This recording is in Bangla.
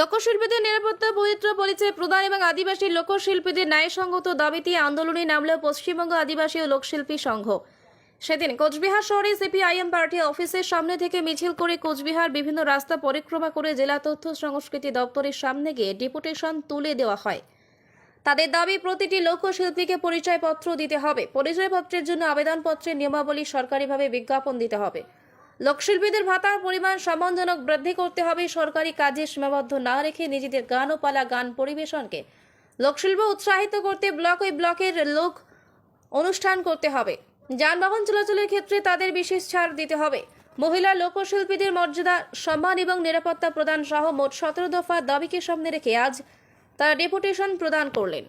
লোকশিল্পীদের নিরাপত্তা পবিত্র পরিচয় প্রদান এবং আদিবাসী লোকশিল্পীদের ন্যায়সঙ্গত দাবিতে আন্দোলনে নামল পশ্চিমবঙ্গ আদিবাসী ও লোকশিল্পী সংঘ। সেদিন কোচবিহার শহরে সিপিআইএম পার্টি অফিসের সামনে থেকে মিছিল করে কোচবিহার বিভিন্ন রাস্তা পরিক্রমা করে জেলা তথ্য সংস্কৃতি দপ্তরের সামনে গিয়ে ডেপুটেশন তুলে দেওয়া হয়। তাদের দাবি, প্রতিটি লোকশিল্পীকে পরিচয়পত্র দিতে হবে। পরিচয়পত্রের জন্য আবেদনপত্রের নিয়মাবলী সরকারিভাবে বিজ্ঞাপন দিতে হবে। লোকশিল্পীদের ভাতার পরিমাণ সম্মানজনক বৃদ্ধি করতে হবে। সরকারি কাজে সীমাবদ্ধ না রেখে নিজেদের গান ও পালা গান পরিবেশনকে লোকশিল্প উৎসাহিত করতে ব্লক ওই ব্লকের লোক অনুষ্ঠান করতে হবে। যানবাহন চলাচলের ক্ষেত্রে তাদের বিশেষ ছাড় দিতে হবে। মহিলা লোকশিল্পীদের মর্যাদা, সম্মান এবং নিরাপত্তা প্রদান সহ মোট সতেরো দফা দাবিকে সামনে রেখে আজ তারা ডেপুটেশন প্রদান করলেন।